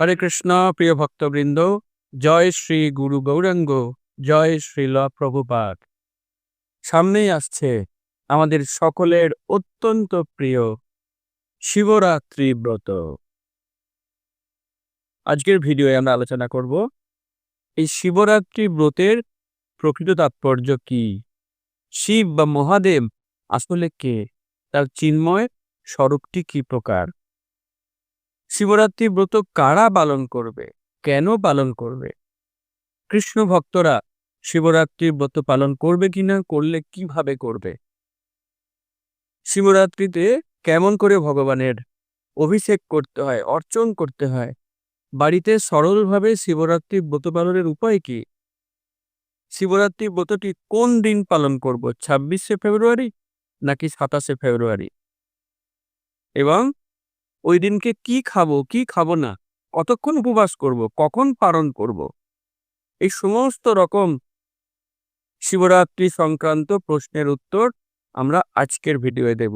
হরে কৃষ্ণ, প্রিয় ভক্তবৃন্দ, জয় শ্রী গুরু গৌরাঙ্গ, জয় শ্রীল প্রভুপাদ। সামনেই আসছে আমাদের সকলের অত্যন্ত প্রিয় শিবরাত্রি ব্রত। আজকের ভিডিওয়ে আমরা আলোচনা করব, এই শিবরাত্রি ব্রতের প্রকৃত তাৎপর্য কি? শিব বা মহাদেব আসলে কে? তার চিন্ময় স্বরূপটি কি প্রকার? শিবরাত্রি ব্রত কারা পালন করবে? কেন পালন করবে? কৃষ্ণ ভক্তরা শিবরাত্রি ব্রত পালন করবে কিনা, করলে কীভাবে করবে? শিবরাত্রিতে কেমন করে ভগবানের অভিষেক করতে হয়, অর্চন করতে হয়? বাড়িতে সরলভাবে শিবরাত্রি ব্রত পালনের উপায় কি? শিবরাত্রি ব্রতটি কোন দিন পালন করব, ছাব্বিশে ফেব্রুয়ারি নাকি সাতাশে ফেব্রুয়ারি? এবং ওই দিনকে কি খাব কি খাব না? কতক্ষণ উপবাস করব? কখন পালন করব? এই সমস্ত রকম শিবরাত্রি সংক্রান্ত প্রশ্নের উত্তর আমরা আজকের ভিডিওয়ে দেব।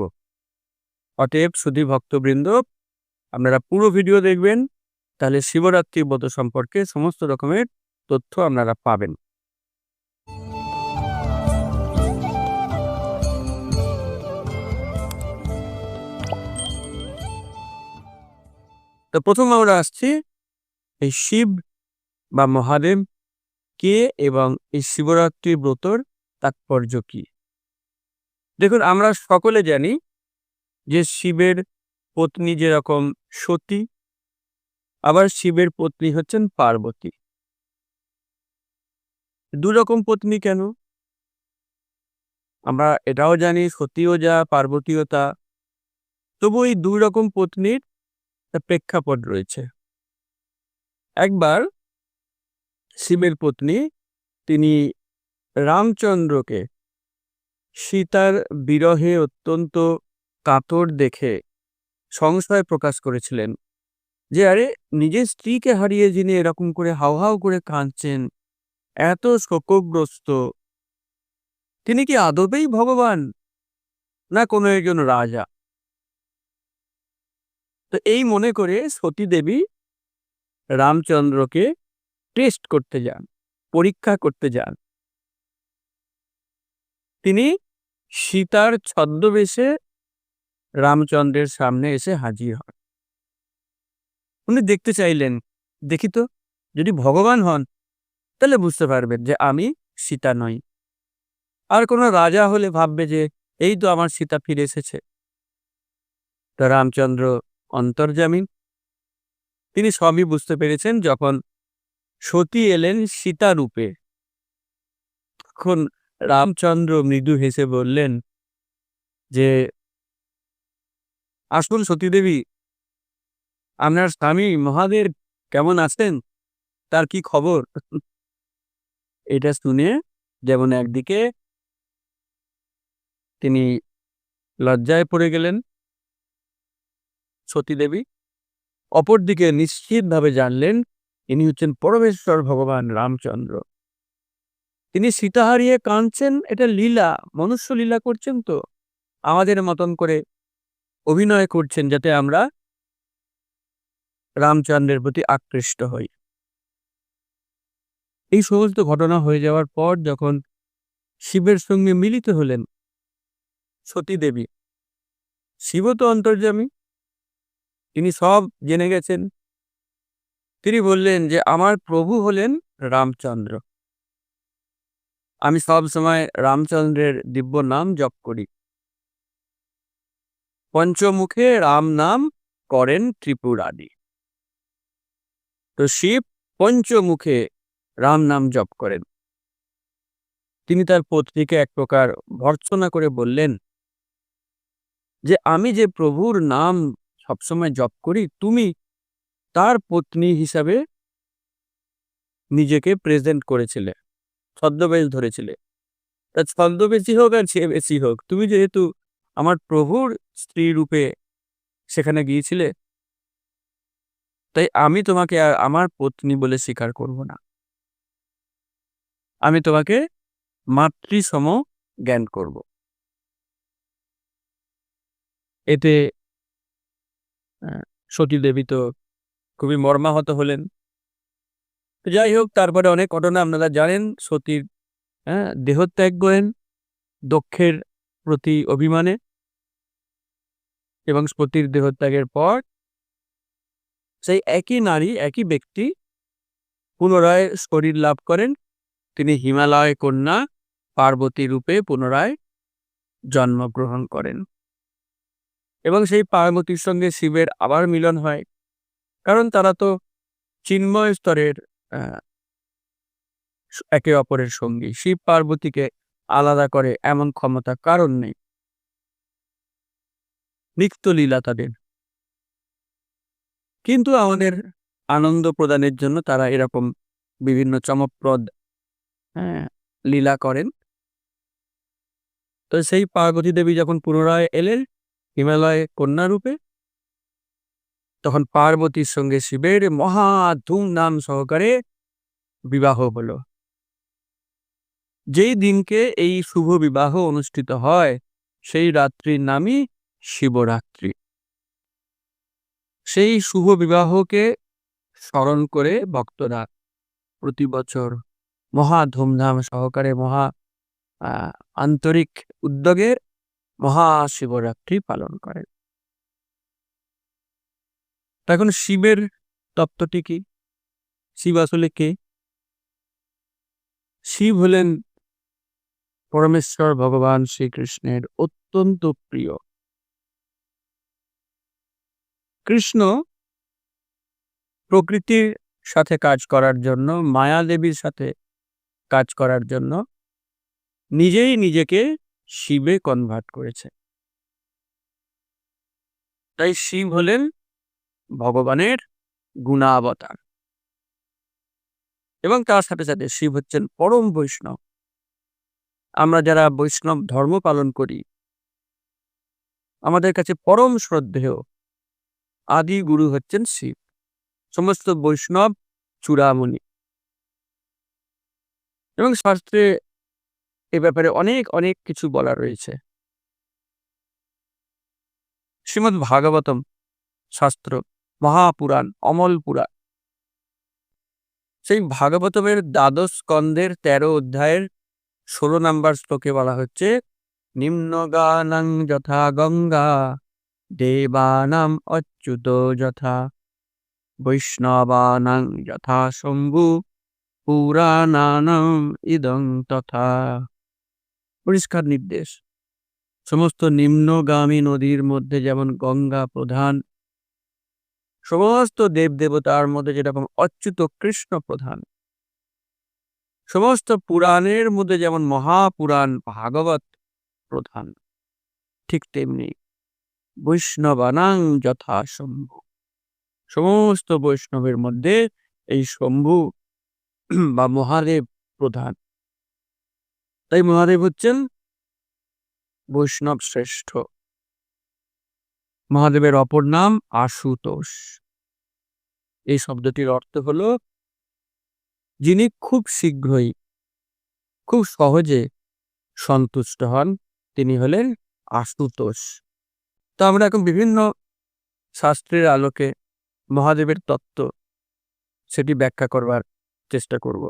অতএব সুধী ভক্তবৃন্দ, আপনারা পুরো ভিডিও দেখবেন, তাহলে শিবরাত্রি ব্রত সম্পর্কে সমস্ত রকমের তথ্য আপনারা পাবেন। তো প্রথম আমরা আসছি এই শিব বা মহাদেব, কে এবং এই শিবরাত্রি ব্রতর তাৎপর্য কি? দেখুন, আমরা সকলে জানি যে শিবের পত্নী যেরকম সতী, আবার শিবের পত্নী হচ্ছেন পার্বতী। দু রকম পত্নী কেন? আমরা এটাও জানি, সতীও যা, পার্বতীও তা। তবু এই দুই রকম পত্নীর একটা প্রেক্ষাপট রয়েছে। একবার শিবের পত্নী, তিনি রামচন্দ্রকে সীতার বিরহে অত্যন্ত কাতর দেখে সংশয় প্রকাশ করেছিলেন যে, আরে, নিজের স্ত্রীকে হারিয়ে যিনি এরকম করে হাউ করে কাঁদছেন, এত শোকগ্রস্ত, তিনি কি আদবেই ভগবান? না কোনো একজন রাজা? তো এই মনে করে সতী দেবী রামচন্দ্রকে টেস্ট করতে যান, পরীক্ষা করতে যান। তিনি সীতার ছদ্মবেশে রামচন্দ্রের সামনে এসে হাজির হন। উনি দেখতে চাইলেন, দেখি তো, যদি ভগবান হন, তাহলে বুঝতে পারবেন যে আমি সীতা নই। আর কোনো রাজা হলে ভাববে যে, এই তো আমার সীতা ফিরে এসেছে। তো রামচন্দ্র অন্তর্জামী। তিনি সবই বুঝতে পেরেছেন যখন সতী এলেন সীতা রূপে তখন রামচন্দ্র মৃদু হেসে বললেন, যে, আসুন সতীদেবী, আপনার স্বামী মহাদেব কেমন আছেন? তার কি খবর? এটা শুনে যেমন একদিকে তিনি লজ্জায় পড়ে গেলেন সতীদেবী। অপরদিকে নিশ্চিতভাবে জানলেন, ইনি হচ্ছেন পরমেশ্বর ভগবান রামচন্দ্র। তিনি সীতা হারিয়ে কাঁদছেন, এটা লীলা, মনুষ্য লীলা করছেন তো। আমাদের মতন করে অভিনয় করছেন যাতে আমরা রামচন্দ্রের প্রতি আকৃষ্ট হই। এই সমস্ত ঘটনা হয়ে যাওয়ার পর যখন শিবের সঙ্গে মিলিত হলেন সতী দেবী শিব তো অন্তর্যামী। তিনি সব জেনে গেছেন। তিনি বললেন যে, আমার প্রভু হলেন রামচন্দ্র। আমি সব সময় রামচন্দ্রের দিব্য নাম জপ করি। পঞ্চমুখে রাম নাম করেন ত্রিপুরাদি। তো শিব পঞ্চমুখে রাম নাম জপ করেন। তিনি তার পত্নীকে এক প্রকার ভর্সনা করে বললেন যে, আমি যে প্রভুর নাম সবসময় জব করি, তুমি তার পত্নী হিসাবে নিজেকে প্রেজেন্ট করেছিলে, ছদ্মবেশ ধরেছিলে। তা ছদ্মবেশী হোক আর সে বেশি হোক, তুমি যেহেতু আমার প্রভুর স্ত্রী রূপে সেখানে গিয়েছিলে, তাই আমি তোমাকে আমার পত্নী বলে স্বীকার করব না। আমি তোমাকে মাতৃসম জ্ঞান করব। এতে সতী দেবী তো খুবই মর্মাহত হলেন। তো যাই হোক, তারপরে অনেক ঘটনা আপনারা জানেন, সতীর হ্যাঁ দেহত্যাগ করেন দক্ষের প্রতি অভিমানে এবং সতীর দেহত্যাগের পর সেই একই নারী, একই ব্যক্তি পুনরায় শরীর লাভ করেন। তিনি হিমালয় কন্যা পার্বতী রূপে পুনরায় জন্মগ্রহণ করেন। এবং সেই পার্বতীর সঙ্গে শিবের আবার মিলন হয়। কারণ তারা তো চিন্ময় স্তরের একে অপরের সঙ্গী। শিব পার্বতীকে আলাদা করে এমন ক্ষমতা কারণ নেই। নিত্য লীলা তাদের। কিন্তু আমাদের আনন্দ প্রদানের জন্য তারা এরকম বিভিন্ন চমকপ্রদ লীলা করেন। তো সেই পার্বতী দেবী যখন পুনরায় এলেন হিমালয়ে কন্যা রূপে তখন পার্বতীর সঙ্গে শিবের মহা ধুমধাম সহকারে বিবাহ হলো। যেই দিনকে এই শুভ বিবাহ অনুষ্ঠিত হয়, সেই রাত্রির নামই শিবরাত্রি। সেই শুভ বিবাহকে স্মরণ করে ভক্তরা প্রতি বছর মহা ধুমধাম সহকারে মহা আন্তরিক উদ্যোগে মহাশিবরাত্রি পালন করেন। এখন শিবের তত্ত্বটি কি? শিব আসলে কে? শিব হলেন পরমেশ্বর ভগবান শ্রীকৃষ্ণের অত্যন্ত প্রিয়। কৃষ্ণ প্রকৃতির সাথে কাজ করার জন্য মায়া দেবীর সাথে কাজ করার জন্য নিজেই নিজেকে শিবে কনভার্ট করেছে। তাই শিব হলেন ভগবানের গুণাবতার। এবং তার সাথে সাথে শিব হচ্ছেন পরম বৈষ্ণব। আমরা যারা বৈষ্ণব ধর্ম পালন করি, আমাদের কাছে পরম শ্রদ্ধেয় আদি গুরু হচ্ছেন শিব। সমস্ত বৈষ্ণব চূড়ামণি। এবং শাস্ত্রে এ ব্যাপারে অনেক অনেক কিছু বলা রয়েছে। শ্রীমদ্ ভাগবতম শাস্ত্র, মহাপুরাণ, অমল পুরাণ। সেই ভাগবতমের দ্বাদশ স্কন্দের তেরো অধ্যায়ের ষোলো নাম্বার শ্লোকে বলা হচ্ছে, নিম্ন নিম্নগানাং যথা গঙ্গা, দেবানাম অচ্যুত যথা, বৈষ্ণবানাং যথা শম্ভু, পুরাণানাম ইদং তথা। পরিষ্কার নির্দেশ। সমস্ত নিম্নগামী নদীর মধ্যে যেমন গঙ্গা প্রধান, সমস্ত দেবদেবতার মধ্যে যেরকম অচ্যুত কৃষ্ণ প্রধান, সমস্ত পুরাণের মধ্যে যেমন মহাপুরাণ ভাগবত প্রধান, ঠিক তেমনি বৈষ্ণবানাং যথা শম্ভু। সমস্ত বৈষ্ণবের মধ্যে এই শম্ভু বা মহাদেব প্রধান। তাই মহাদেব হচ্ছেন বৈষ্ণব শ্রেষ্ঠ। মহাদেবের অপর নাম আশুতোষ। এই শব্দটির অর্থ হলো যিনি খুব শীঘ্রই, খুব সহজে সন্তুষ্ট হন, তিনি হলেন আশুতোষ। তো আমরা এখন বিভিন্ন শাস্ত্রের আলোকে মহাদেবের তত্ত্ব সেটি ব্যাখ্যা করবার চেষ্টা করব।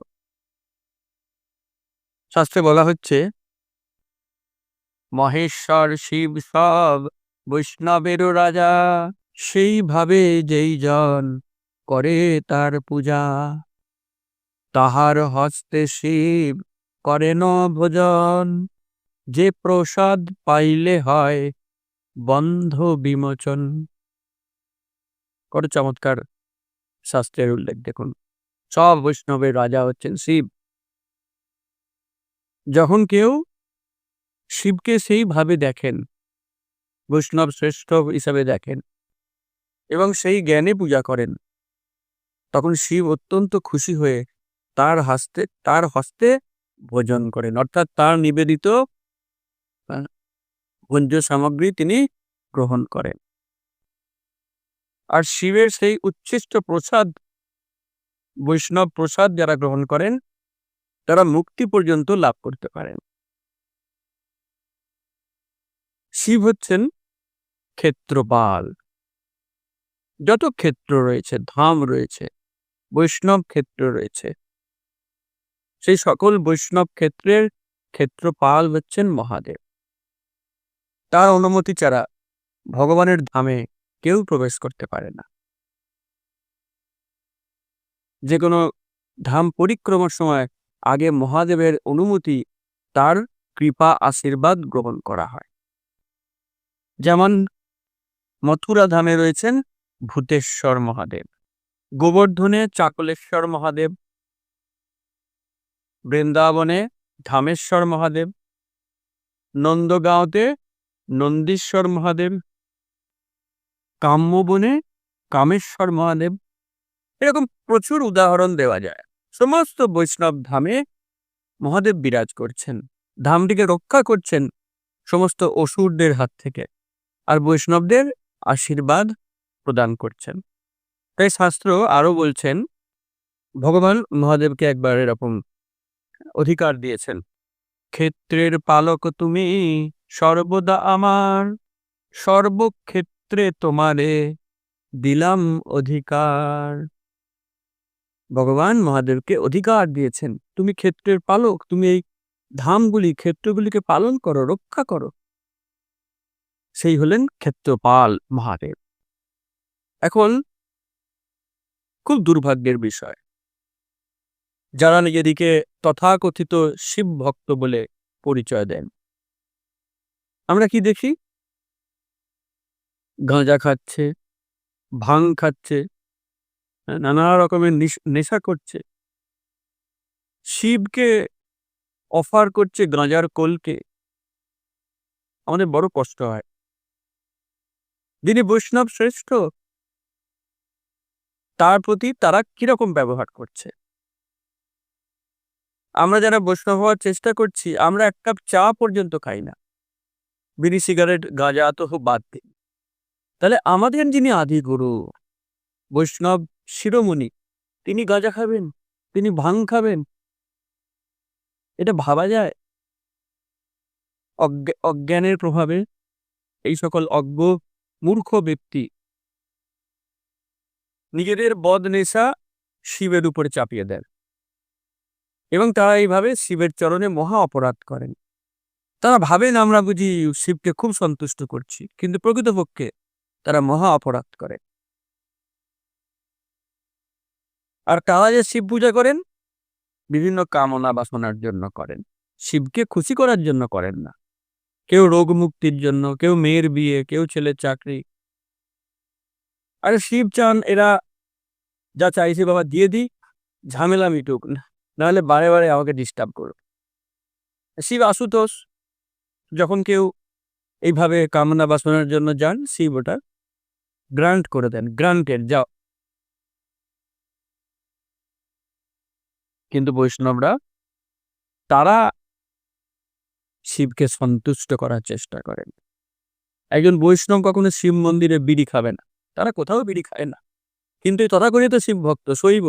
শাস্ত্রে বলা হচ্ছে, মহেশ্বর শিব সব বৈষ্ণবেরও রাজা, সেইভাবে যেই জন করে তার পূজা, তাহার হস্তে শিব করেন ভোজন। যে প্রসাদ পাইলে হয় বন্ধ বিমোচন। কত চমৎকার শাস্ত্রের উল্লেখ, দেখুন। সব বৈষ্ণবের রাজা হচ্ছেন শিব। যখন কেউ শিবকে সেইভাবে দেখেন, বৈষ্ণব শ্রেষ্ঠ হিসাবে দেখেন এবং সেই জ্ঞানে পূজা করেন, তখন শিব অত্যন্ত খুশি হয়ে তার হস্তে তার হস্তে ভোজন করেন। অর্থাৎ তার নিবেদিত ভোজ্য সামগ্রী তিনি গ্রহণ করেন। আর শিবের সেই উচ্ছিষ্ট প্রসাদ, বৈষ্ণব প্রসাদ যারা গ্রহণ করেন তারা মুক্তি পর্যন্ত লাভ করতে পারেন। শিব হচ্ছেন ক্ষেত্রপাল। যত ক্ষেত্র রয়েছে, ধাম রয়েছে, বৈষ্ণব ক্ষেত্র রয়েছে, সেই সকল বৈষ্ণব ক্ষেত্রের ক্ষেত্রপাল হচ্ছেন মহাদেব। তার অনুমতি ছাড়া ভগবানের ধামে কেউ প্রবেশ করতে পারে না। যে কোনো ধাম পরিক্রমার সময় আগে মহাদেবের অনুমতি তার কৃপা আশীর্বাদ গ্রহণ করা হয়। যেমন মথুরা ধামে রয়েছেন ভূতেশ্বর মহাদেব, গোবর্ধনে চাকলেশ্বর মহাদেব, বৃন্দাবনে ধামেশ্বর মহাদেব, নন্দগাঁওতে নন্দীশ্বর মহাদেব, কাম্যবনে কামেশ্বর মহাদেব, এরকম প্রচুর উদাহরণ দেওয়া যায়। সমস্ত বৈষ্ণব ধামে মহাদেব বিরাজ করছেন। ধামটিকে রক্ষা করছেন সমস্ত অসুরদের হাত থেকে আর বৈষ্ণবদের আশীর্বাদ প্রদান করছেন। তাই শাস্ত্র আরও বলছেন, ভগবান মহাদেবকে একবার এরকম অধিকার দিয়েছেন, ক্ষেত্রের পালক তুমি সর্বদা আমার, সর্বক্ষেত্রে তোমারে দিলাম অধিকার। ভগবান মহাদেবকে অধিকার দিয়েছেন। তুমি ক্ষেত্রের পালক, তুমি এই ধামগুলি, ক্ষেত্রগুলিকে পালন করো, রক্ষা করো। সেই হলেন ক্ষেত্রপাল মহাদেব। এখন খুব দুর্ভাগ্যের বিষয়। যারা নিজেদিকে তথাকথিত শিব ভক্ত বলে পরিচয় দেন। আমরা কি দেখি? গাঁজা খাচ্ছে, ভাং খাচ্ছে নানা রকমের নিশ- নেশা করছে। শিবকে অফার করছে গাঁজার কোলকে। আমাদের বড় কষ্ট হয়। যিনি বৈষ্ণব শ্রেষ্ঠ, তার প্রতি তারা কীরকম ব্যবহার করছে? আমরা যারা বৈষ্ণব হওয়ার চেষ্টা করছি, আমরা এক কাপ চা পর্যন্ত খাই না। বিড়ি, সিগারেট, গাঁজা তো বাদ দিই তাহলে আমাদের যিনি আদি গুরু বৈষ্ণব শিরোমণি। তিনি গাঁজা খাবেন, তিনি ভাং খাবেন। এটা ভাবা যায়? অজ্ঞানের প্রভাবে এই সকল অজ্ঞ, মূর্খ ব্যক্তি নিজেদের বদ নেশা শিবের উপরে চাপিয়ে দেন। এবং তারা এইভাবে শিবের চরণে মহা অপরাধ করেন। তারা ভাবেন, আমরা বুঝি শিবকে খুব সন্তুষ্ট করছি, কিন্তু প্রকৃতপক্ষে তারা মহা অপরাধ করে। আর কারা যে শিব পূজা করেন? বিভিন্ন কামনা বাসনার জন্য করেন। শিবকে খুশি করার জন্য করেন না। কেউ রোগ মুক্তির জন্য, কেউ মেয়ের বিয়ে, কেউ ছেলের চাকরি। আরে শিব চান, এরা যা চাইছে বাবা দিয়ে দিই ঝামেলা মিটুক। নাহলে বারে বারে আমাকে ডিস্টার্ব করবে শিব আশুতোষ, যখন কেউ এইভাবে কামনা বাসনার জন্য যান, শিব ওটা গ্রান্ট করে দেন গ্রান্টেড যাও। কিন্তু বৈষ্ণবরা তারা শিবকে সন্তুষ্ট করার চেষ্টা করেন। একজন বৈষ্ণব কখনো শিব মন্দিরে বিড়ি খাবে না। তারা কোথাও বিড়ি খায় না। কিন্তু এই তথাকথিত শিব ভক্ত শৈব,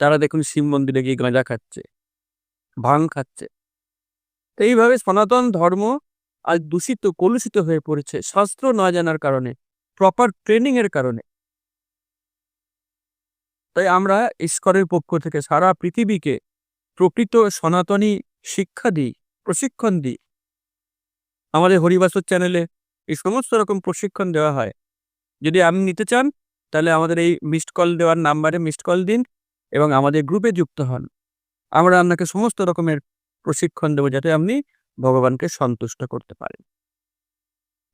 তারা দেখুন শিব মন্দিরে গিয়ে গাঁজা খাচ্ছে, ভাং খাচ্ছে। এইভাবে সনাতন ধর্ম আজ দূষিত, কলুষিত হয়ে পড়েছে। শাস্ত্র না জানার কারণে প্রপার ট্রেনিং এর কারণে। তাই আমরা ঈশ্বরের পক্ষ থেকে সারা পৃথিবীকে প্রকৃত সনাতনী শিক্ষা দিই, প্রশিক্ষণ দিই। আমাদের হরিবাসর চ্যানেলে এই সমস্ত রকম প্রশিক্ষণ দেওয়া হয়। যদি আপনি নিতে চান, তাহলে আমাদের এই মিসড কল দেওয়ার নাম্বারে মিসড কল দিন এবং আমাদের গ্রুপে যুক্ত হন। আমরা আপনাকে সমস্ত রকমের প্রশিক্ষণ দেবো যাতে আপনি ভগবানকে সন্তুষ্ট করতে পারেন।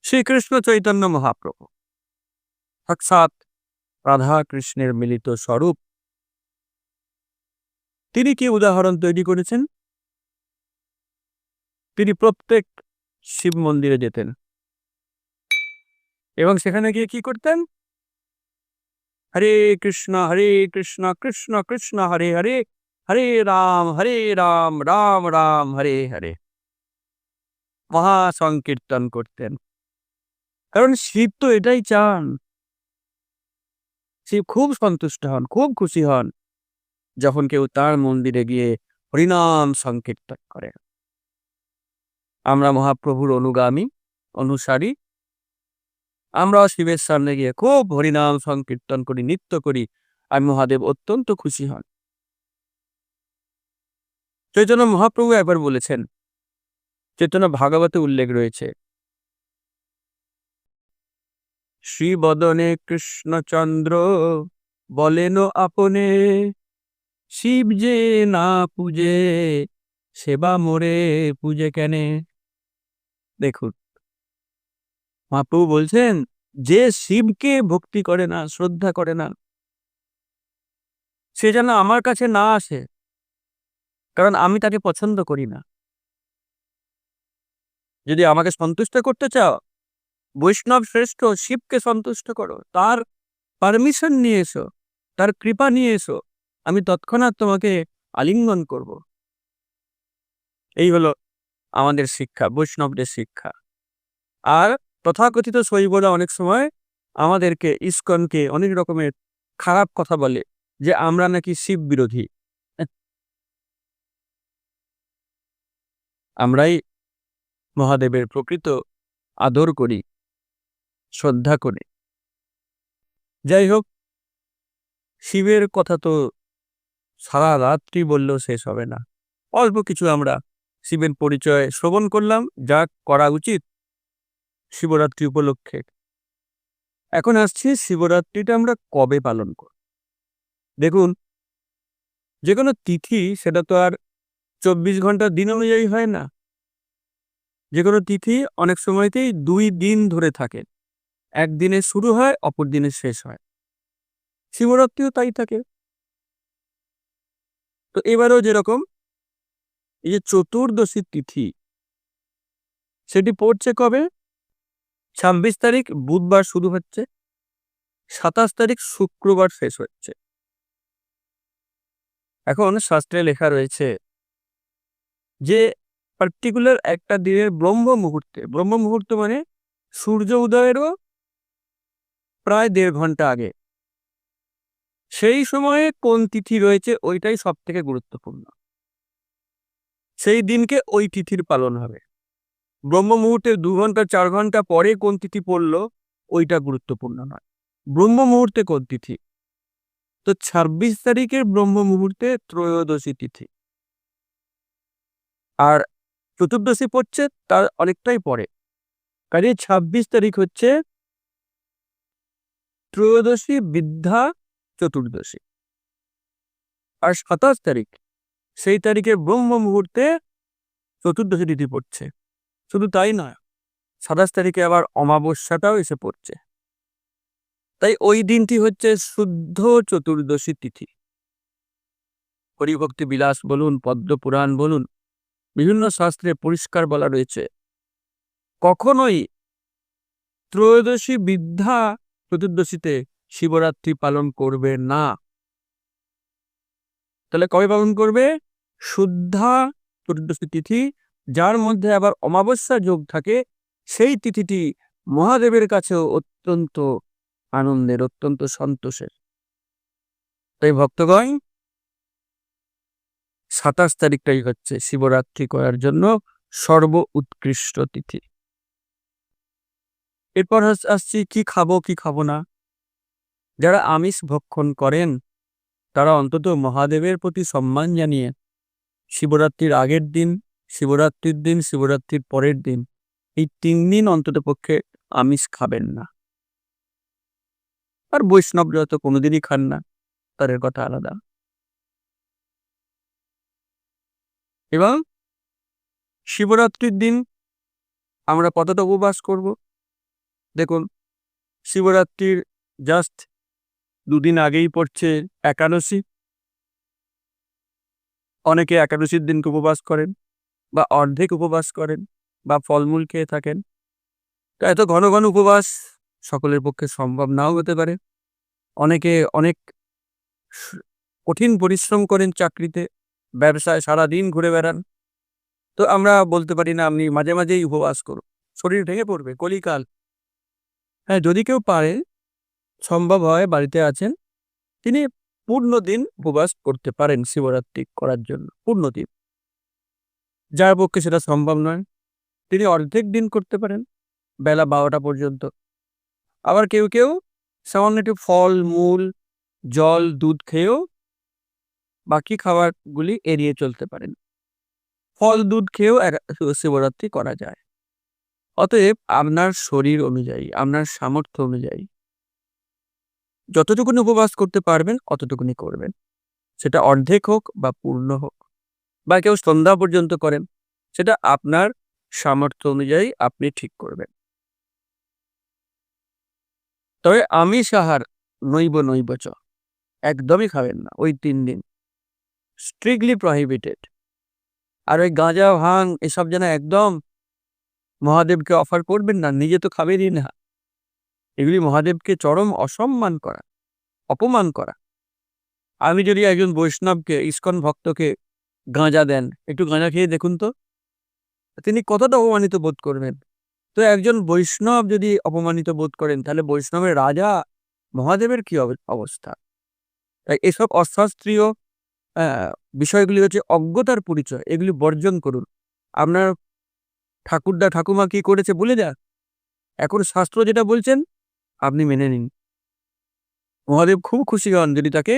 শ্রীকৃষ্ণ চৈতন্য মহাপ্রভু। সাক্ষাৎ রাধা কৃষ্ণের মিলিত স্বরূপ। তিনি কি উদাহরণ তৈরি করেছেন? তিনি প্রত্যেক শিব মন্দিরে যেতেন। এবং সেখানে গিয়ে কি করতেন? হরে কৃষ্ণ হরে কৃষ্ণ কৃষ্ণ কৃষ্ণ, হরে হরে হরে রাম হরে রাম রাম রাম, হরে হরে। মহা সংকীর্তন করতেন। কারণ শিব তো এটাই চান। শিব খুব সন্তুষ্ট হন, খুব খুশি হন যখন কেউ তার মন্দিরে গিয়ে হরিনাম সংকীর্তন করে আমরা মহাপ্রভুর অনুগামী, অনুসারী। আমরাও শিবের সামনে গিয়ে খুব হরিনাম সংকীর্তন করি, নৃত্য করি। আর মহাদেব অত্যন্ত খুশি হন। চৈতন্য মহাপ্রভু একবার বলেছেন চৈতন্য ভাগবতে উল্লেখ রয়েছে শ্রীবদনে কৃষ্ণচন্দ্র বলেন আপনে, শিব যে না পূজে, সেবা মোরে পূজে কেনে? দেখুন মাপু বলছেন, যে শিবকে ভক্তি করে না, শ্রদ্ধা করে না, সে যেন আমার কাছে না আসে, কারণ আমি তাকে পছন্দ করি না। যদি আমাকে সন্তুষ্ট করতে চাও বৈষ্ণব শ্রেষ্ঠ শিবকে সন্তুষ্ট করো। তার পারমিশন নিয়ে এসো, তার কৃপা নিয়ে এসো। আমি তৎক্ষণাৎ তোমাকে আলিঙ্গন করব। এই হলো আমাদের শিক্ষা, বৈষ্ণবদের শিক্ষা। আর তথাকথিত শৈবরা অনেক সময় আমাদেরকে ইস্কনকে অনেক রকমের খারাপ কথা বলে যে আমরা নাকি শিব বিরোধী। আমরাই মহাদেবের প্রকৃত আদর করি। শ্রদ্ধা করি। যাই হোক শিবের কথা তো সারা রাত্রি বললেও শেষ হবে না। অল্প কিছু আমরা শিবের পরিচয় শ্রবণ করলাম, যা করা উচিত শিবরাত্রি উপলক্ষে। এখন আসছি শিবরাত্রিটা আমরা কবে পালন করব? দেখুন যে কোনো তিথি সেটা তো আর চব্বিশ ঘণ্টা দিন অনুযায়ী হয় না। যে কোনো তিথি অনেক সময়তেই দুই দিন ধরে থাকে। একদিনে শুরু হয়, অপর দিনে শেষ হয়। শিবরাত্রিও তাই থাকে। তো এবারেও যেরকম, এই যে চতুর্দশী তিথি, সেটি পড়ছে কবে? ছাব্বিশ তারিখ, বুধবার শুরু হচ্ছে। সাতাশ তারিখ, শুক্রবার শেষ হচ্ছে। এখন শাস্ত্রে লেখা রয়েছে যে পার্টিকুলার একটা দিনের ব্রহ্ম মুহূর্তে ব্রহ্ম মুহূর্ত মানে সূর্য উদয়েরও প্রায় দেড় ঘণ্টা আগে। সেই সময়ে কোন তিথি রয়েছে ওইটাই সব থেকে গুরুত্বপূর্ণ। সেই দিনকে ওই তিথির পালন হবে। ব্রহ্ম মুহূর্তের দু ঘণ্টা, চার ঘণ্টা পরে কোন তিথি পড়ল, ওইটা গুরুত্বপূর্ণ নয়। ব্রহ্ম মুহূর্তে কোন তিথি? তো ছাব্বিশ তারিখের ব্রহ্ম মুহূর্তে ত্রয়োদশী তিথি। আর চতুর্দশী পড়ছে তার অনেকটাই পরে। কাজে ছাব্বিশ তারিখ হচ্ছে ত্রয়োদশী বিদ্যা চতুর্দশী। আর সাতাশ তারিখ, সেই তারিখে ব্রহ্ম মুহূর্তে চতুর্দশী তিথি পড়ছে। শুধু তাই নয়, সাতাশ তারিখে আবার অমাবস্যাটাও এসে পড়ছে। তাই ওই দিনটি হচ্ছে শুদ্ধ চতুর্দশী তিথি। হরিভক্তি বিলাস বলুন, পদ্ম পুরাণ বলুন, বিভিন্ন শাস্ত্রে পরিষ্কার বলা রয়েছে, কখনোই ত্রয়োদশী বিদ্যা চতুর্দশীতে শিবরাত্রি পালন করবে না। তাহলে কবে পালন করবে? শুদ্ধা চতুর্দশী তিথি, যার মধ্যে আবার অমাবস্যা যোগ থাকে, সেই তিথিটি মহাদেবের কাছেও অত্যন্ত আনন্দের, অত্যন্ত সন্তোষের। তাই ভক্তগণ, সাতাশ তারিখটাই হচ্ছে শিবরাত্রি করার জন্য সর্ব উৎকৃষ্ট তিথি। এরপর আসছি, কি খাব কি খাব না? যারা আমিষ ভক্ষণ করেন, তারা অন্তত মহাদেবের প্রতি সম্মান জানিয়ে, শিবরাত্রির আগের দিন, শিবরাত্রির দিন, শিবরাত্রির পরের দিন, এই তিন দিন অন্তত পক্ষে আমিষ খাবেন না। আর বৈষ্ণবরা তো কোনোদিনই খান না, তাদের কথা আলাদা। এবং শিবরাত্রির দিন আমরা কতটা উপবাস করব? দেখুন, শিবরাত্রির জাস্ট দুদিন আগেই পড়ছে একাদশী। অনেকে একাদশীর দিনকে উপবাস করেন বা অর্ধেক উপবাস করেন বা ফলমূল খেয়ে থাকেন। তো এত ঘন ঘন উপবাস সকলের পক্ষে সম্ভব নাও হতে পারে। অনেকে অনেক কঠিন পরিশ্রম করেন চাকরিতে, ব্যবসায় সারা দিন ঘুরে বেড়ান। তো আমরা বলতে পারি না, আপনি মাঝে মাঝেই উপবাস করুন। শরীর ভেঙে পড়বে, কলিকাল। হ্যাঁ যদি কেউ পারে, সম্ভব হয় বাড়িতে আছেন, তিনি পূর্ণ দিন উপবাস করতে পারেন শিবরাত্রি করার জন্য, পূর্ণ দিন। যার পক্ষে সেটা সম্ভব নয়, তিনি অর্ধেক দিন করতে পারেন, বেলা বারোটা পর্যন্ত। আবার কেউ কেউ সামান্য একটু ফল, মূল, জল, দুধ খেয়েও বাকি খাবারগুলি এড়িয়ে চলতে পারেন। ফল, দুধ খেয়েও শিবরাত্রি করা যায়। অতএব আপনার শরীর অনুযায়ী, আপনার সামর্থ্য অনুযায়ী যতটুকুনি উপবাস করতে পারবেন, অতটুকুনি করবেন। সেটা অর্ধেক হোক বা পূর্ণ হোক বা কেউ সন্ধ্যা পর্যন্ত করেন, সেটা আপনার সামর্থ্য অনুযায়ী আপনি ঠিক করবেন। তবে আমি সাহার নৈব নৈব চ, একদমই খাবেন না ওই তিন দিন। Strictly prohibited. আর ওই গাঁজা, ভাং, এসব যেন একদম মহাদেবকে অফার করবেন না, নিজে তো খাবেনই না। এগুলি মহাদেবকে চরম অসম্মান করা, অপমান করা। আমি যদি একজন বৈষ্ণবকে, ইস্কন ভক্তকে গাঁজা দেন, একটু গাঁজা খেয়ে দেখুন তো। তিনি কতটা অপমানিত বোধ করবেন? তো একজন বৈষ্ণব যদি অপমানিত বোধ করেন, তাহলে বৈষ্ণবের রাজা মহাদেবের কি অব- অবস্থা? তাই এসব অশাস্ত্রীয় বিষয়গুলি হচ্ছে অজ্ঞতার পরিচয়, এগুলি বর্জন করুন। আপনার ঠাকুরদা ঠাকুমা কি করেছে বলে যাক এখন শাস্ত্র যেটা বলছেন, আপনি মেনে নিন। মহাদেব খুব খুশি হন যদি তাকে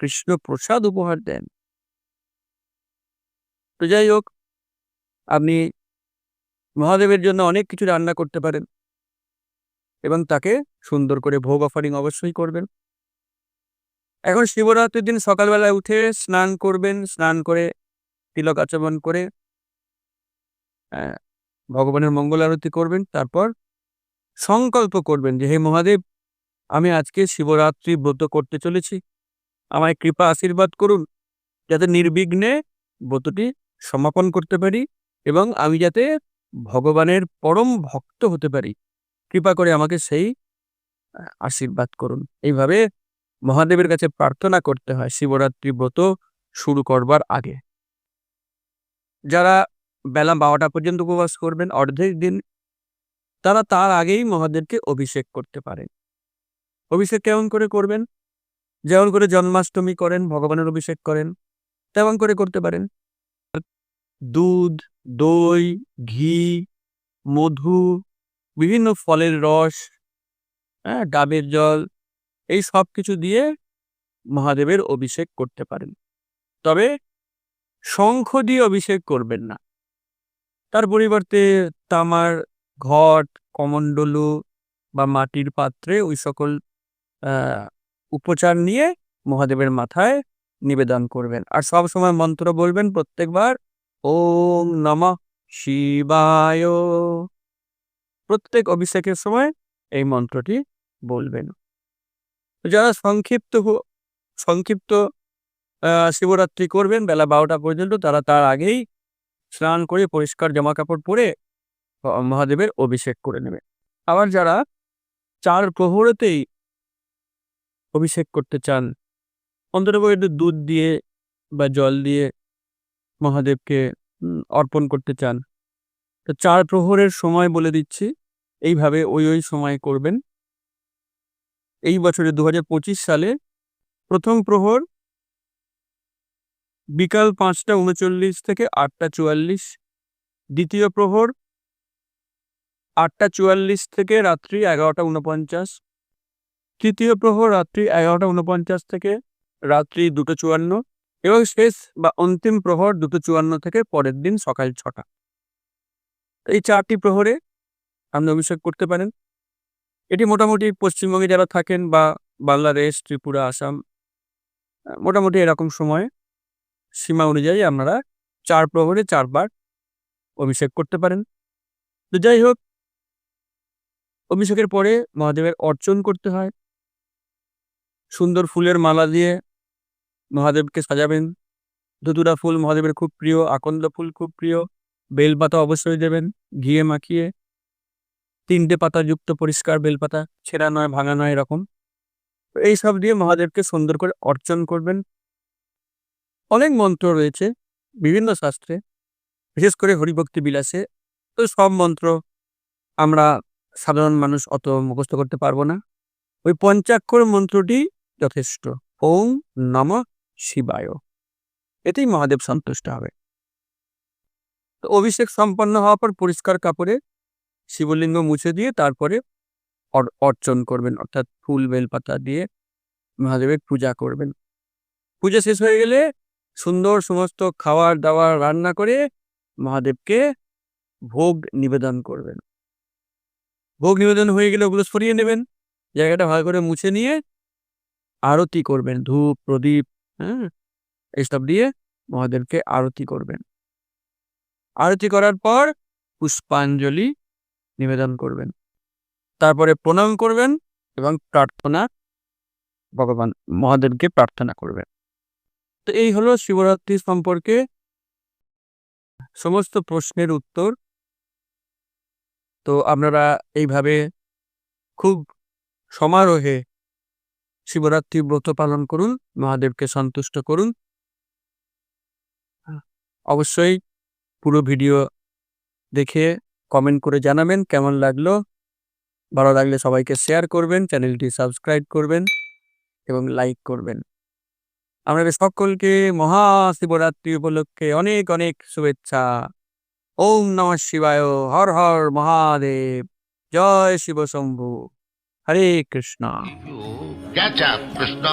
কৃষ্ণ প্রসাদ উপহার দেন। তো যাই হোক, আপনি মহাদেবের জন্য অনেক কিছু রান্না করতে পারেন এবং তাকে সুন্দর করে ভোগ অফারিং অবশ্যই করবেন। এখন শিবরাত্রির দিন সকালবেলায় উঠে স্নান করবেন, স্নান করে তিলক আচমন করে ভগবানের মঙ্গল আরতি করবেন, তারপর সংকল্প করবেন যে, হে মহাদেব, আমি আজকে শিবরাত্রি ব্রত করতে চলেছি। আমায় কৃপা আশীর্বাদ করুন যাতে নির্বিঘ্নে ব্রতটি সমাপন করতে পারি এবং আমি যাতে ভগবানের পরম ভক্ত হতে পারি। কৃপা করে আমাকে সেই আশীর্বাদ করুন। এইভাবে মহাদেবের কাছে প্রার্থনা করতে হয় শিবরাত্রি ব্রত শুরু করবার আগে। যারা বেলা বারোটা পর্যন্ত উপবাস করবেন, অর্ধেক দিন তারা তার আগেই মহাদেবকে অভিষেক করতে পারেন। অভিষেক কেমন করে করবেন? যেমন করে জন্মাষ্টমী করেন, ভগবানের অভিষেক করেন, তেমন করে করতে পারেন। দুধ, দই, ঘি, মধু, বিভিন্ন ফলের রস হ্যাঁ ডাবের জল, এই সব কিছু দিয়ে মহাদেবের অভিষেক করতে পারেন। তবে শঙ্খ দিয়ে অভিষেক করবেন না। তার পরিবর্তে তামার ঘট, কমণ্ডলু বা মাটির পাত্রে ওই সকল উপচার নিয়ে মহাদেবের মাথায় নিবেদন করবেন। আর সব সময় মন্ত্র বলবেন প্রত্যেকবার, ওম নমঃ শিবায়। প্রত্যেক অভিষেকের সময় এই মন্ত্রটি বলবেন। যারা সংক্ষিপ্ত সংক্ষিপ্ত শিবরাত্রি করবেন, বেলা বারোটা পর্যন্ত তারা তার আগেই স্নান করে পরিষ্কার জামা কাপড় পরে মহাদেবের অভিষেক করে নেবে। আবার যারা চার প্রহরেতেই অভিষেক করতে চান অন্ততপক্ষে একটু দুধ দিয়ে বা জল দিয়ে মহাদেবকে অর্পণ করতে চান, তো চার প্রহরের সময় বলে দিচ্ছি, এইভাবে ওই ওই সময় করবেন। এই বছরে দু হাজার পঁচিশ সালে প্রথম প্রহর বিকাল পাঁচটা উনচল্লিশ থেকে আটটা চুয়াল্লিশ। দ্বিতীয় প্রহর, আটটা চুয়াল্লিশ থেকে রাত্রি এগারোটা উনপঞ্চাশ। তৃতীয় প্রহর, রাত্রি এগারোটা উনপঞ্চাশ থেকে রাত্রি দুটো চুয়ান্ন। এবং শেষ বা অন্তিম প্রহর দুটো চুয়ান্ন থেকে পরের দিন সকাল ছটা। এই চারটি প্রহরে আপনি অভিষেক করতে পারেন। এটি মোটামুটি পশ্চিমবঙ্গে যারা থাকেন বা বাংলাদেশ, ত্রিপুরা, আসাম মোটামুটি এরকম সময়। সীমা অনুযায়ী আপনারা চার প্রহরে চারবার অভিষেক করতে পারেন। তো যাই হোক, অভিষেকের পরে মহাদেবের অর্চন করতে হয়। সুন্দর ফুলের মালা দিয়ে মহাদেবকে সাজাবেন। ধুতুরা ফুল মহাদেবের খুব প্রিয়, আকন্দ ফুল খুব প্রিয়। বেলপাতা অবশ্যই দেবেন, ঘিয়ে মাখিয়ে। তিনটে পাতা যুক্ত পরিষ্কার বেলপাতা, ছেঁড়া নয়, ভাঙা নয়, এরকম। এই সব দিয়ে মহাদেবকে সুন্দর করে অর্চন করবেন। অনেক মন্ত্র রয়েছে, বিভিন্ন শাস্ত্রে। বিশেষ করে হরিভক্তি বিলাসে, তো সব মন্ত্র আমরা সাধারণ মানুষ অত মুখস্থ করতে পারব না। ওই পঞ্চাক্ষর মন্ত্রটি যথেষ্ট। ওম নম শিবায়। এতেই মহাদেব সন্তুষ্ট হবে। তো অভিষেক সম্পন্ন হওয়ার পর পরিষ্কার কাপড়ে শিবলিঙ্গ মুছে দিয়ে তারপরে অর- অর্চন করবেন, অর্থাৎ ফুল, বেলপাতা দিয়ে মহাদেবের পূজা করবেন। পূজা শেষ হয়ে গেলে সুন্দর সমস্ত খাওয়ার দাওয়ার রান্না করে মহাদেবকে ভোগ নিবেদন করবেন। ভোগ নিবেদন হয়ে গেলে ওগুলো সরিয়ে নেবেন, জায়গাটা ভালো করে মুছে নিয়ে আরতি করবেন, ধূপ, প্রদীপ হ্যাঁ এইসব দিয়ে মহাদেবকে আরতি করবেন। আরতি করার পর পুষ্পাঞ্জলি নিবেদন করবেন। তারপরে প্রণাম করবেন এবং প্রার্থনা, ভগবান মহাদেবকে প্রার্থনা করবেন। তো এই হলো শিবরাত্রি সম্পর্কে সমস্ত প্রশ্নের উত্তর। তো আপনারা এইভাবে খুব সমারোহে শিবরাত্রি ব্রত পালন করুন, মহাদেবকে সন্তুষ্ট করুন। অবশ্যই পুরো ভিডিও দেখে কমেন্ট করে জানাবেন কেমন লাগল। ভালো লাগলে সবাইকে শেয়ার করবেন চ্যানেলটি সাবস্ক্রাইব করবেন এবং লাইক করবেন। আপনাদের সকলকে মহাশিবরাত্রি উপলক্ষে অনেক অনেক শুভেচ্ছা। ওম নম শিবায় হর হর মহাদেব। জয় শিব শম্ভু। হরে Krishna. Krishna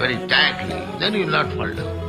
Very tightly, then you'll not fall down.